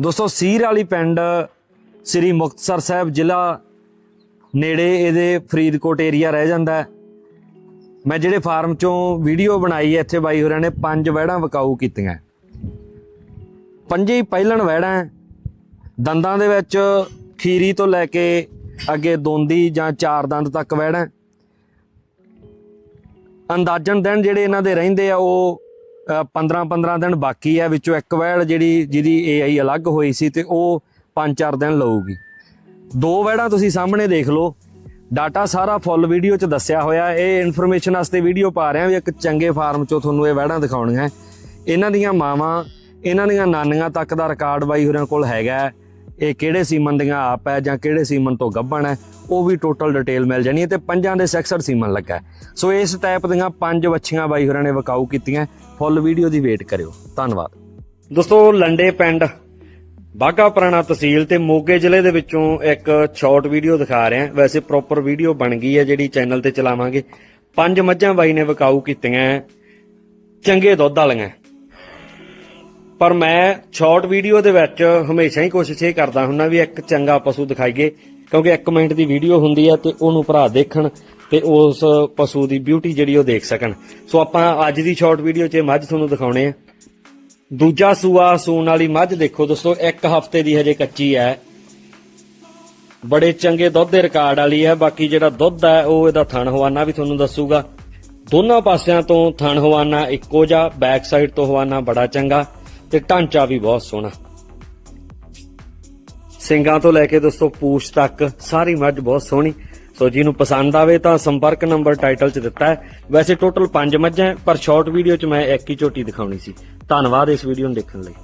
ਦੋਸਤੋ, ਸੀਰ ਵਾਲੀ ਪਿੰਡ ਸ੍ਰੀ ਮੁਕਤਸਰ ਸਾਹਿਬ ਜ਼ਿਲ੍ਹਾ ਨੇੜੇ ਇਹਦੇ ਫਰੀਦਕੋਟ ਏਰੀਆ ਰਹਿ ਜਾਂਦਾ ਹੈ। ਮੈਂ ਜਿਹੜੇ ਫਾਰਮ ਚੋਂ ਵੀਡੀਓ ਬਣਾਈ ਇੱਥੇ ਬਾਈ ਹੋਰਾਂ ਨੇ ਪੰਜ ਵਹਿੜਾਂ ਵਿਕਾਊ ਕੀਤੀਆਂ। ਪੰਜੇ ਹੀ ਪਹਿਲਣ ਵਹਿੜਾਂ ਦੰਦਾਂ ਦੇ ਵਿੱਚ ਖੀਰੀ ਤੋਂ ਲੈ ਕੇ ਅੱਗੇ ਦੋਂਦੀ ਜਾਂ ਚਾਰ ਦੰਦ ਤੱਕ ਵਹਿੜਾਂ ਅੰਦਾਜ਼ਨ ਦਿਨ ਜਿਹੜੇ ਇਹਨਾਂ ਦੇ ਰਹਿੰਦੇ ਆ, ਉਹ 15 15 ਦਿਨ ਬਾਕੀ ਹੈ ਵਿੱਚੋਂ ਇੱਕ ਵਹਿੜ ਜਿਹੜੀ, ਜਿਹਦੀ ਏਆਈ ਅਲੱਗ ਹੋਈ ਸੀ ਤੇ ਉਹ 5-4 ਦਿਨ ਲਊਗੀ। ਦੋ ਵਹਿੜਾਂ ਤੁਸੀਂ ਸਾਹਮਣੇ ਦੇਖ ਲਓ। ਡਾਟਾ ਸਾਰਾ ਫੁੱਲ ਵੀਡੀਓ 'ਚ ਦੱਸਿਆ ਹੋਇਆ। ਇਹ ਇਨਫੋਰਮੇਸ਼ਨ ਵਾਸਤੇ ਵੀਡੀਓ ਪਾ ਰਿਹਾ ਵੀ ਇੱਕ ਚੰਗੇ ਫਾਰਮ 'ਚੋਂ ਤੁਹਾਨੂੰ ਇਹ ਵਹਿੜਾਂ ਦਿਖਾਉਣੀਆਂ। ਇਹਨਾਂ ਦੀਆਂ ਮਾਵਾਂ, ਇਹਨਾਂ ਦੀਆਂ ਨਾਨੀਆਂ ਤੱਕ ਦਾ ਰਿਕਾਰਡ ਬਾਈ ਹੋਰਾਂ ਕੋਲ ਹੈਗਾ। ਇਹ ਕਿਹੜੇ ਸੀਮਨ ਦੀਆਂ ਆਪ ਹੈ ਜਾਂ ਕਿਹੜੇ ਸੀਮਨ ਤੋਂ ਗੱਭਣ ਹੈ, ਉਹ ਵੀ ਟੋਟਲ ਡਿਟੇਲ ਮਿਲ ਜਾਣੀ ਹੈ ਤੇ ਪੰਜਾਂ ਦੇ ਸੈਕਸਰ ਸੀਮਨ ਲੱਗਾ ਸੋ ਇਸ ਟਾਈਪ ਦੀਆਂ ਪੰਜ ਵੱਛੀਆਂ ਬਾਈ ਹੋਰਾਂ ਨੇ ਵਕਾਊ ਕੀਤੀਆਂ ਫੁੱਲ ਵੀਡੀਓ ਦੀ ਵੇਟ ਕਰਿਓ। ਧੰਨਵਾਦ। ਦੋਸਤੋ, ਲੰਡੇ ਪਿੰਡ ਬਾਗਾ ਪੁਰਾਣਾ ਤਹਿਸੀਲ ਤੇ ਮੋਗੇ ਜ਼ਿਲ੍ਹੇ ਦੇ ਵਿੱਚੋਂ ਇੱਕ ਸ਼ਾਰਟ ਵੀਡੀਓ ਦਿਖਾ ਰਿਹਾ ਵੈਸੇ ਪ੍ਰੋਪਰ ਵੀਡੀਓ ਬਣ ਗਈ ਹੈ ਜਿਹੜੀ ਚੈਨਲ ਤੇ ਚਲਾਵਾਂਗੇ। ਪੰਜ ਮੱਝਾਂ ਬਾਈ ਨੇ ਵਕਾਊ ਕੀਤੀਆਂ ਚੰਗੇ ਦੁੱਧ ਵਾਲੀਆਂ। ਪਰ ਮੈਂ ਸ਼ਾਰਟ ਵੀਡੀਓ ਦੇ ਵਿੱਚ ਹਮੇਸ਼ਾ ਹੀ ਕੋਸ਼ਿਸ਼ ਇਹ ਕਰਦਾ ਹੁੰਨਾ ਵੀ ਇੱਕ ਚੰਗਾ ਪਸ਼ੂ ਦਿਖਾਈਏ, ਕਿਉਂਕਿ 1 ਮਿੰਟ ਦੀ ਵੀਡੀਓ ਹੁੰਦੀ ਹੈ ਤੇ ਉਹਨੂੰ ਭਰਾ ਦੇਖਣ ਤੇ ਉਸ ਪਸ਼ੂ ਦੀ ਬਿਊਟੀ ਜਿਹੜੀ ਉਹ ਦੇਖ ਸਕਣ। ਸੋ ਆਪਾਂ ਅੱਜ ਦੀ ਸ਼ਾਰਟ ਵੀਡੀਓ 'ਚ ਮੱਝ ਤੁਹਾਨੂੰ ਦਿਖਾਉਣੇ ਆ। ਦੂਜਾ ਸੂਆ, ਸੂਣ ਵਾਲੀ ਮੱਝ ਦੇਖੋ ਦੋਸਤੋ, ਇੱਕ ਹਫ਼ਤੇ ਦੀ ਹਜੇ ਕੱਚੀ ਹੈ। ਬੜੇ ਚੰਗੇ ਦੁੱਧ ਦੇ ਰਿਕਾਰਡ ਵਾਲੀ ਹੈ, ਬਾਕੀ ਜਿਹੜਾ ਦੁੱਧ ਹੈ ਉਹ ਇਹਦਾ ਥਣ ਹਵਾਨਾ ਵੀ ਤੁਹਾਨੂੰ ਦੱਸੂਗਾ। ਦੋਨਾਂ ਪਾਸਿਆਂ ਤੋਂ ਥਣ ਹਵਾਨਾ ਇੱਕੋ ਜਿਹਾ ਬੈਕ ਸਾਈਡ ਤੋਂ ਹਵਾਨਾ ਬੜਾ ਚੰਗਾ। ਤੇ ਢਾਂਚਾ ਵੀ ਬਹੁਤ ਸੋਹਣਾ। ਸਿੰਘਾਂ ਤੋਂ ਲੈ ਕੇ ਦੋਸਤੋ, ਪੂਛ ਤੱਕ ਸਾਰੀ ਮੱਝ ਬਹੁਤ ਸੋਹਣੀ। ਸੋ ਜਿਹਨੂੰ ਪਸੰਦ ਆਵੇ ਤਾਂ ਸੰਪਰਕ ਨੰਬਰ ਟਾਈਟਲ 'ਚ ਦਿੱਤਾ ਹੈ। ਵੈਸੇ ਟੋਟਲ 5 ਮੱਝਾਂ ਪਰ ਸ਼ਾਰਟ ਵੀਡੀਓ 'ਚ ਮੈਂ ਇੱਕ ਹੀ ਝੋਟੀ ਦਿਖਾਉਣੀ ਸੀ। ਧੰਨਵਾਦ ਇਸ ਵੀਡੀਓ ਨੂੰ ਦੇਖਣ ਲਈ।